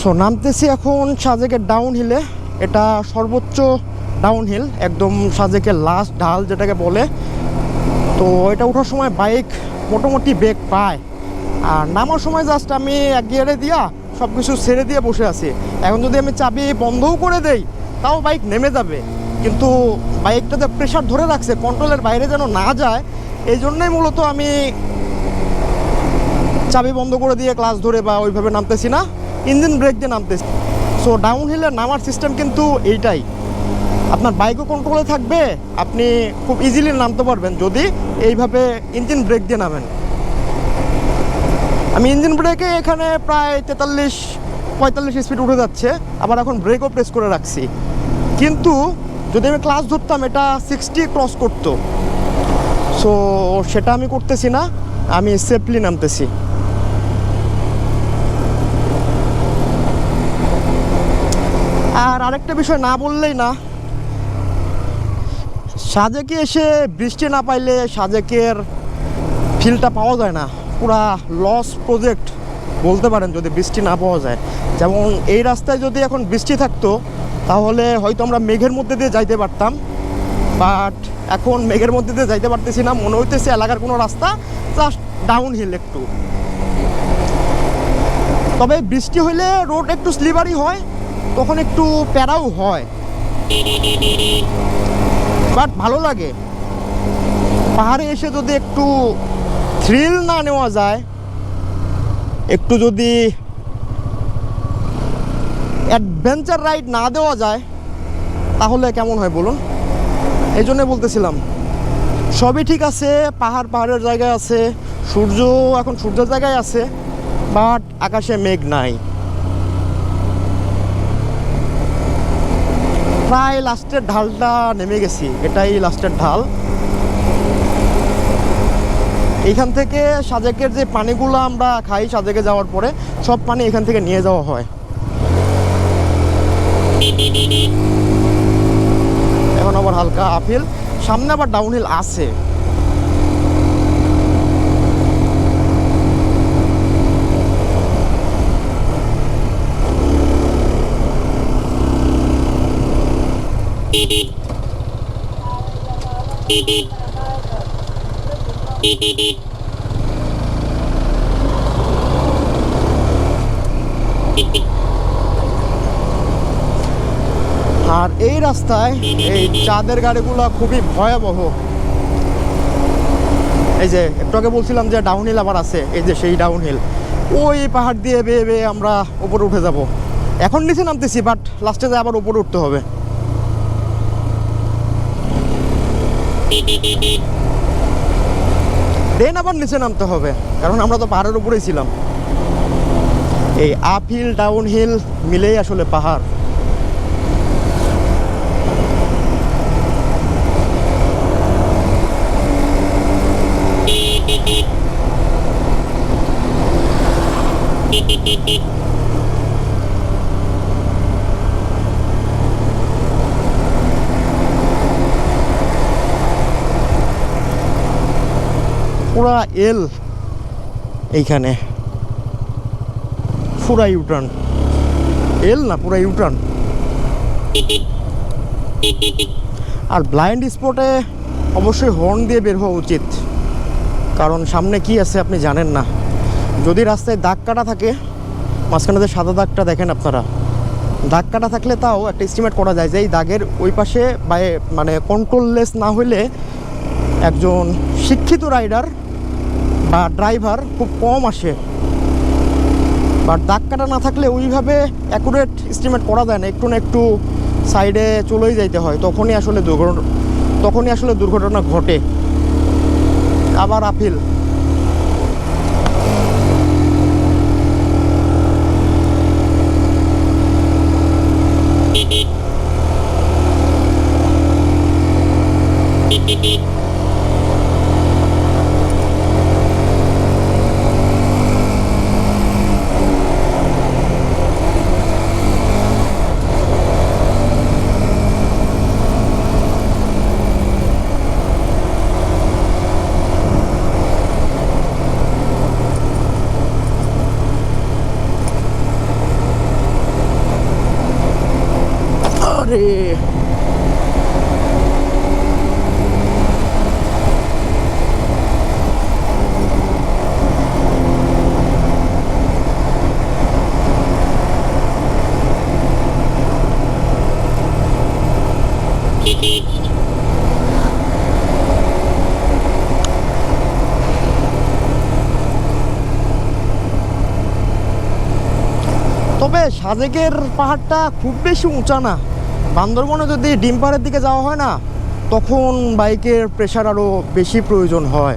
So নামতেছি এখন সাজেকের down হিলে এটা সর্বোচ্চ ডাউন হিল একদম সাজেকের লাস্ট ঢাল যেটাকে বলে। তো এটা ওঠার সময় বাইক মোটামুটি বেগ পায়। আর নামার সময় জাস্ট আমি এক গিয়ারে দিয়া সব কিছু ছেড়ে দিয়ে বসে আছি। এখন যদি আমি চাবি বন্ধও করে দেই, তাও বাইক নেমে যাবে। কিন্তু বাইকটাতে প্রেশার ধরে রাখছে কন্ট্রোলের বাইরে যেন না যায়, এই জন্যই মূলত আমি চাবি বন্ধ করে দিয়ে ক্লাস ধরে বা ওইভাবে নামতেছি না। ইঞ্জিন ব্রেক দিয়ে নামতেছি। সো ডাউন হিলে নামার সিস্টেম কিন্তু এইটাই। আপনার বাইকও কন্ট্রোলে থাকবে, আপনি খুব ইজিলি নামতে পারবেন যদি এইভাবে ইঞ্জিন ব্রেক দিয়ে নামেন। আমি ইঞ্জিন ব্রেকে এখানে প্রায় তেতাল্লিশ, পঁয়তাল্লিশ স্পিড উঠে যাচ্ছে, আবার এখন ব্রেকও প্রেস করে রাখছি। কিন্তু যদি আমি ক্লাস ধরতাম, এটা সিক্সটি ক্রস করতো। সো সেটা আমি করতেছি না, আমি সেফলি নামতেছি। আর আরেকটা বিষয় না বললেই না। সাজেকে এসে বৃষ্টি না পাইলে সাজেকের ফিলটা পাওয়া যায় না। পুরা লস প্রজেক্ট বলতে পারেন যদি বৃষ্টি না পাওয়া যায়। যেমন এই রাস্তায় যদি এখন বৃষ্টি থাকতো, তাহলে হয়তো আমরা মেঘের মধ্যে দিয়ে যাইতে পারতাম। বাট এখন মেঘের মধ্যে দিয়ে যাইতে পারতেছি না, মনে হইতেছে এলাকার কোনো রাস্তা জাস্ট ডাউন হিল একটু। তবে বৃষ্টি হইলে রোড একটু স্লিপারি হয় তখন একটু প্যারাও হয়। বাট ভালো লাগে। পাহাড়ে এসে যদি একটু থ্রিল না নেওয়া যায়, একটু যদি অ্যাডভেঞ্চার রাইড না দেওয়া যায়, তাহলে কেমন হয় বলুন? এই জন্যে বলতেছিলাম। সবই ঠিক আছে, পাহাড় পাহাড়ের জায়গায় আছে, সূর্য এখন সূর্যের জায়গায় আছে, বাট আকাশে মেঘ নাই। প্রায় লাস্টের ঢালটা নেমে গেছি, এটাই লাস্টের ঢাল। এখান থেকে সাজেকের যে পানিগুলো আমরা খাই সাজেকে যাওয়ার পরে, সব পানি এখান থেকে নিয়ে যাওয়া হয়। এখন আবার হালকা আপিল সামনে আবার ডাউনহিল আছে। আর এই রাস্তায় এই চাঁদের গাড়িগুলো খুবই ভয়াবহ। এই যে, একটু আগে বলছিলাম যে ডাউনহিল আবার আছে, এই যে সেই ডাউনহিল ওই পাহাড় দিয়ে বেয়ে বেয়ে আমরা উপরে উঠে যাব। এখন নিচে নামতেছি বাট লাস্টে যায় আবার উপরে উঠতে হবে। দেন আবার নিচে নামতে হবে, কারণ আমরা তো পাহাড়ের উপরেই ছিলাম। এই আপ হিল ডাউন হিল মিলেই আসলে পাহাড়। পুরা এল এইখানে। পুরা ইউটার্ন এল না পুরা ইউটার্ন আর ব্লাইন্ড স্পটে অবশ্যই হর্ন দিয়ে বের হওয়া উচিত। কারণ সামনে কি আছে আপনি জানেন না। যদি রাস্তায় দাগ কাটা থাকে, মাঝখানে যে সাদা দাগটা দেখেন আপনারা। দাগ কাটা থাকলে তাও একটা এস্টিমেট করা যায় যে এই দাগের ওই পাশে মানে কন্ট্রোললেস না হইলে একজন শিক্ষিত রাইডার ড্রাইভার খুব কম আসে। বা দাগ কাটা না থাকলে ওইভাবে অ্যাকুরেট এস্টিমেট করা যায় না। একটু না একটু সাইডে চলেই যাইতে হয়। তখনই আসলে দুর্ঘটনা, তখনই আসলে দুর্ঘটনা ঘটে। আবার আপিল Beep beep beep. আরে তবে সাজেকের পাহাড়টা খুব বেশি উঁচা না। বান্দরবনে যদি ডিম পাড়ের দিকে যাওয়া হয় না, তখন বাইকের প্রেশার আরও বেশি প্রয়োজন হয়।